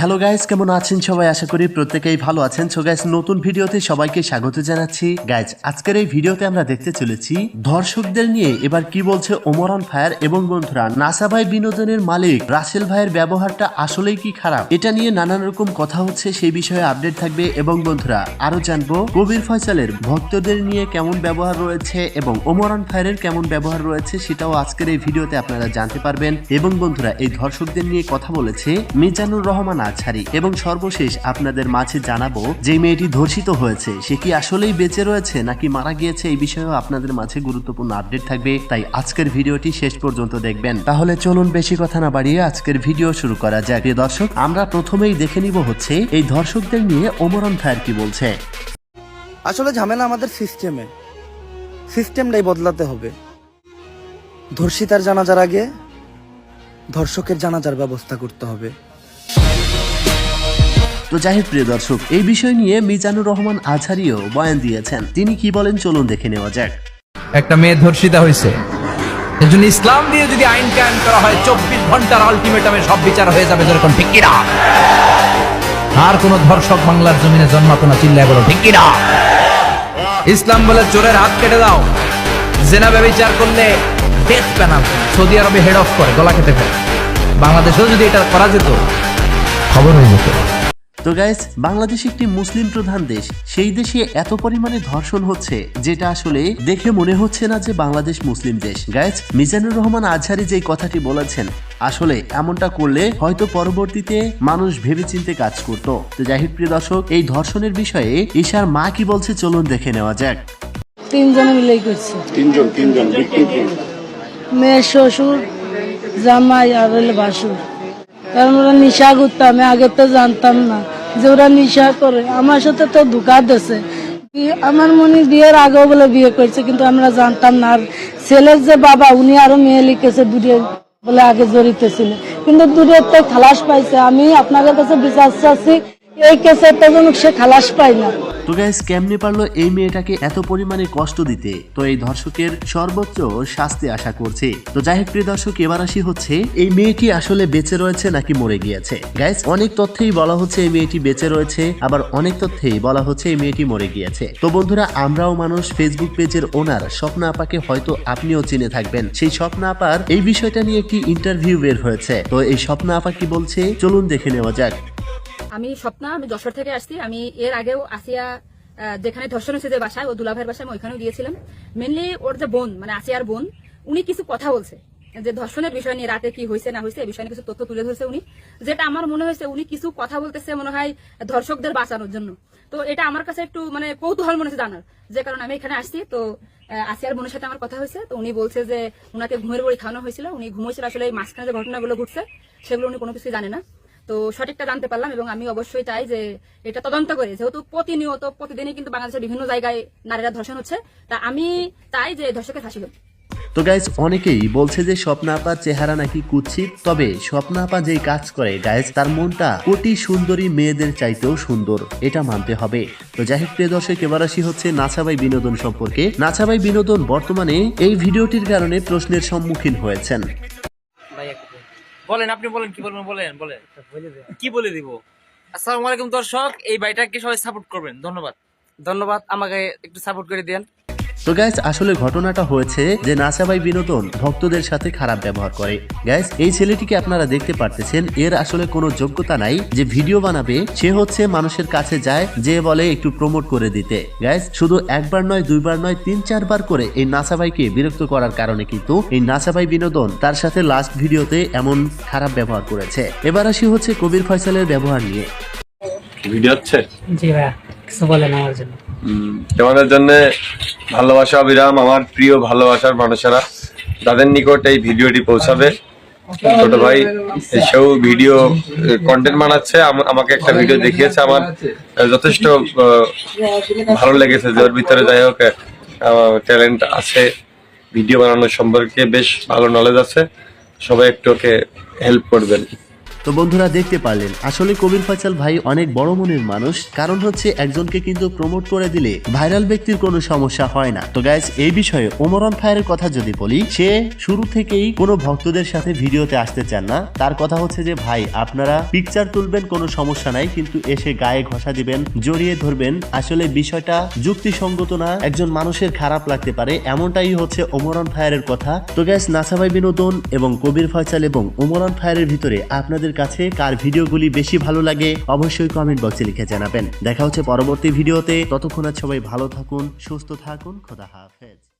Hello guys কেমন আছেন সবাই? আশা করি প্রত্যেকেই ভালো আছেন। সো গাইস নতুন ভিডিওতে সবাইকে স্বাগত জানাচ্ছি। গাইজ আজকের এই ভিডিওতে আমরা দেখতে চলেছি ধর্ষকদের নিয়ে। এবার কি বলছে ওমরান ফায়ার? এবং বন্ধুরা, নাসা ভাই বিনোদনের মালিক রাসেল ভাইয়ের ব্যবহারটা আসলেই কি খারাপ? এটা নিয়ে নানান রকম কথা হচ্ছে, সেই বিষয়ে আপডেট থাকবে। এবং বন্ধুরা, আরও জানব কবির ফয়সালের ভক্তদের নিয়ে কেমন ব্যবহার রয়েছে এবং ওমরান ফায়ারের কেমন ব্যবহার রয়েছে, সেটাও আজকের এই ভিডিওতে আপনারা জানতে পারবেন। এবং বন্ধুরা, এই ধর্ষকদের নিয়ে কথা বলেছে মিজানুর রহমান আছারি এবং সর্বশেষ আপনাদের মাঝে জানাব যে মেয়েটি ধর্ষিত হয়েছে, সে কি আসলেই বেঁচে রয়েছে নাকি মারা গিয়েছে এই বিষয়েও আপনাদের মাঝে গুরুত্বপূর্ণ আপডেট থাকবে, তাই আজকের ভিডিওটি শেষ পর্যন্ত দেখবেন। তাহলে চলুন বেশি কথা না বাড়িয়ে আজকের ভিডিও শুরু করা যাক। দর্শক, আমরা প্রথমেই দেখে নিব হচ্ছে এই ধর্ষকদের নিয়ে ওমরন ফায়ার কি বলছে। আসলে ঝামেলা আমাদের সিস্টেমে সিস্টেমটাই বদলাতে হবে। ধর্ষিতার জানাজার আগে ধর্ষকের জানাজার ব্যবস্থা করতে হবে। তো যাই হোক, প্রিয় দর্শক, এই বিষয় নিয়ে মিজানুর রহমান আজহারিও বয়ান দিয়েছেন। তিনি কি বলেন, চলুন দেখে নেওয়া যাক। একটা মেয়ে ধর্ষিতা হয়েছে। এর জন্য ইসলাম দিয়ে যদি আইন কায়েম করা হয়, চব্বিশ ঘণ্টার আলটিমেটামে সব বিচার হয়ে যাবে যেরকম, ঠিক আর কোন ধর্ষক বাংলার জমিনে জন্মাতো না, চিল্লায় বলো, ঠিক ইসলাম বলে, চোরের হাত কেটে দাও। জেনা ব্যবচার করলে ডেথ পেনাল্টি সৌদি আরবে হেড অফ করে, গলা কেটে ফেলে। বাংলাদেশেও যদি এটা করা যেত, খবর হয়ে যেত। তো গাইস বাংলাদেশ একটি মুসলিম প্রধান দেশ। সেই দেশে এত পরিমাণে ধর্ষণ হচ্ছে যেটা আসলে দেখে মনে হচ্ছে না যে বাংলাদেশ মুসলিম দেশ। গাইস মিজানুর রহমান আজহারি যে কথাটি বলেছেন আসলে এমনটা করলে হয়তো পরবর্তীতে মানুষ ভেবেচিন্তে কাজ করতো। তো যাই হোক প্রিয় দর্শক এই ধর্ষণের বিষয়ে ঈশার মা কি বলছে চলুন দেখে নেওয়া যাক। তিনজনে মিলেই করছে। তিনজন তিনজন মেয়ে শ্বশুর জামাই আর হইল ভাসুর। কারণ ওরা নিশা আগে তো জানতাম না যে ওরা নিশা করে। আমার সাথে তো ধোকা দিয়েছে। আমার মনে বিয়ের আগেও বলে বিয়ে করছে, কিন্তু আমরা জানতাম না। আর ছেলের যে বাবা, উনি আরও মেয়ে লিখেছে দূরে বলে আগে জড়িত ছিল। কিন্তু দূরের তো খালাস পাইছে। আমি আপনাদের কাছে বিশ্বাস চাচ্ছি এই কেসের তো যেন সে খালাস পায় না। তো গাইস কেমনে পারল এই মেয়েটাকে এত পরিমাণে কষ্ট দিতে? তো এই ধর্ষকের সর্বোচ্চ শাস্তি আশা করছে। তো যাই হোক, প্রিয় দর্শক, এবার আসি হচ্ছে, এই মেয়েটি আসলে বেঁচে রয়েছে নাকি মরে গিয়েছে? গাইস অনেক তথ্যেই বলা হচ্ছে এই মেয়েটি বেঁচে রয়েছে, আবার অনেক তথ্যেই বলা হচ্ছে এই মেয়েটি মরে গিয়েছে। তো বন্ধুরা, আমরাও মানুষ ফেসবুক পেজের ওনার স্বপ্না আপাকে হয়তো আপনিও চিনে থাকবেন। সেই স্বপ্না আপার এই বিষয়টা নিয়ে একটি ইন্টারভিউ বের হয়েছে। তো এই স্বপ্না আপা কি বলছে? চলুন দেখে নেওয়া যাক। আমি স্বপ্না, আমি যশোর থেকে আসছি। আমি এর আগেও আসিয়া যেখানে ধর্ষণ হয়েছে যে বাসায়, ও দুলাভাইয়ের বাসায়, আমি ওইখানেও গিয়েছিলাম। মেনলি ওর যে বোন মানে আসিয়ার বোন, উনি কিছু কথা বলছে। যে ধর্ষণের বিষয় নিয়ে রাতে কি হয়েছে, না হয়েছে এই বিষয়ে কিছু তথ্য তুলে ধরছে উনি। যেটা আমার মনে হয়েছে, উনি কিছু কথা বলতেছে মনে হয় ধর্ষকদের বাঁচানোর জন্য। তো এটা আমার কাছে একটু মানে কৌতূহল মনে হচ্ছে জানার। যে কারণে আমি এখানে আসছি, তো আসিয়ার বোনের সাথে আমার কথা হয়েছে। তো উনি বলছে যে, উনাকে ঘুমের বড়ি খাওয়ানো হয়েছিল। উনি ঘুমোইছিল আসলে এই মাঝখানে যে ঘটনাগুলো ঘটছে, সেগুলো উনি কোনো কিছুই জানে না। তো সঠিকটা জানতে পারলাম এবং আমি অবশ্যই চাই যে এটা তদন্ত করে। যেহেতু প্রতিনিয়ত, প্রতিদিনই কিন্তু বাংলাদেশের বিভিন্ন জায়গায় নারীরা ধর্ষণ হচ্ছে, তা আমি চাই যে ধর্ষকের ফাঁসি হোক। তো গাইস অনেকেই বলছে যে স্বপ্না আপার চেহারা নাকি কুৎসিত, তবে স্বপ্না আপা যেই কাজ করে গাইস তার মনটা কোটি সুন্দরী মেয়েদের চাইতেও সুন্দর, এটা মানতে হবে। তো যাই হোক, প্রিয় দর্শক, এবার আসি হচ্ছে নাছাবাই বিনোদন সম্পর্কে। নাছাবাই বিনোদন বর্তমানে এই ভিডিওটির কারণে প্রশ্নের সম্মুখীন হয়েছেন। বলেন আপনি বলেন কি বলবেন বলেন বলেন। কি বলে দিব? আসসালামু আলাইকুম দর্শক এই বাড়িটাকে সবাই সাপোর্ট করবেন। ধন্যবাদ। ধন্যবাদ আমাকে একটু সাপোর্ট করে দেন। তো গ্যাস আসলে ঘটনাটা হয়েছে যে নাসাবাই বিনোদন ভক্তদের সাথে খারাপ ব্যবহার করে। গ্যাস এই ছেলেটিকে আপনারা দেখতে পারতেছেন এর আসলে কোনো যোগ্যতা নাই যে ভিডিও বানাবে সে হচ্ছে মানুষের কাছে যায় যে বলে একটু প্রমোট করে দিতে। গ্যাস শুধু একবার নয় দুইবার নয় তিন চারবার করে এই নাসাবাইকে বিরক্ত করার কারণে কিন্তু এই নাসাবাই বিনোদন তার সাথে লাস্ট ভিডিওতে এমন খারাপ ব্যবহার করেছে। এবার আসি হচ্ছে কবির ফয়সালের ব্যবহার নিয়ে। ভিডিও হচ্ছে? জি ভাইয়া কিছু বলেন আমার জন্য। তোমাদের জন্য ভালোবাসা, অবিরাম, আমার প্রিয় ভালোবাসার মানুষেরা, তাদের নিকট এই ভিডিওটি পৌঁছাবে। ছোট ভাই সেও ভিডিও কন্টেন্ট বানাচ্ছে, আম- আমাকে একটা ভিডিও দেখিয়েছে, আমার যথেষ্ট ভালো লেগেছে যে ওর ভিতরে যাই হোক ট্যালেন্ট আছে। ভিডিও বানানোর সম্পর্কে বেশ ভালো নলেজ আছে। সবাই একটু ওকে হেল্প করবেন। তো বন্ধুরা দেখতে পারলেন, আসলে কবির ফয়সাল ভাই অনেক বড় মনের মানুষ, কারণ হচ্ছে একজনকে কিন্তু প্রমোট করে দিলে ভাইরাল ব্যক্তির কোনো সমস্যা হয় না। তো গাইজ এই বিষয়ে ওমরন ফায়ারের কথা যদি বলি, সে শুরু থেকেই কোনো ভক্তদের সাথে ভিডিওতে আসতে চান না। তার কথা হচ্ছে যে, ভাই, আপনারা পিকচার তুলবেন, কোনো সমস্যা নাই, কিন্তু এসে গায়ে ঘষা দিবেন, জড়িয়ে ধরবেন। আসলে বিষয়টা যুক্তিসঙ্গত না, একজন মানুষের খারাপ লাগতে পারে, এমনটাই হচ্ছে ওমরান ফায়ারের কথা। তো গ্যাস নাসাবাই বিনোদন এবং কবির ফয়সাল এবং ওমরান ফায়ারের ভিতরে আপনাদের কাছে কার ভিডিওগুলি বেশি ভালো লাগে, অবশ্যই কমেন্ট বক্সে লিখে জানাবেন। দেখা হচ্ছে পরবর্তী ভিডিওতে। ততক্ষণ সবাই ভালো থাকুন, সুস্থ থাকুন, খোদা হাফেজ।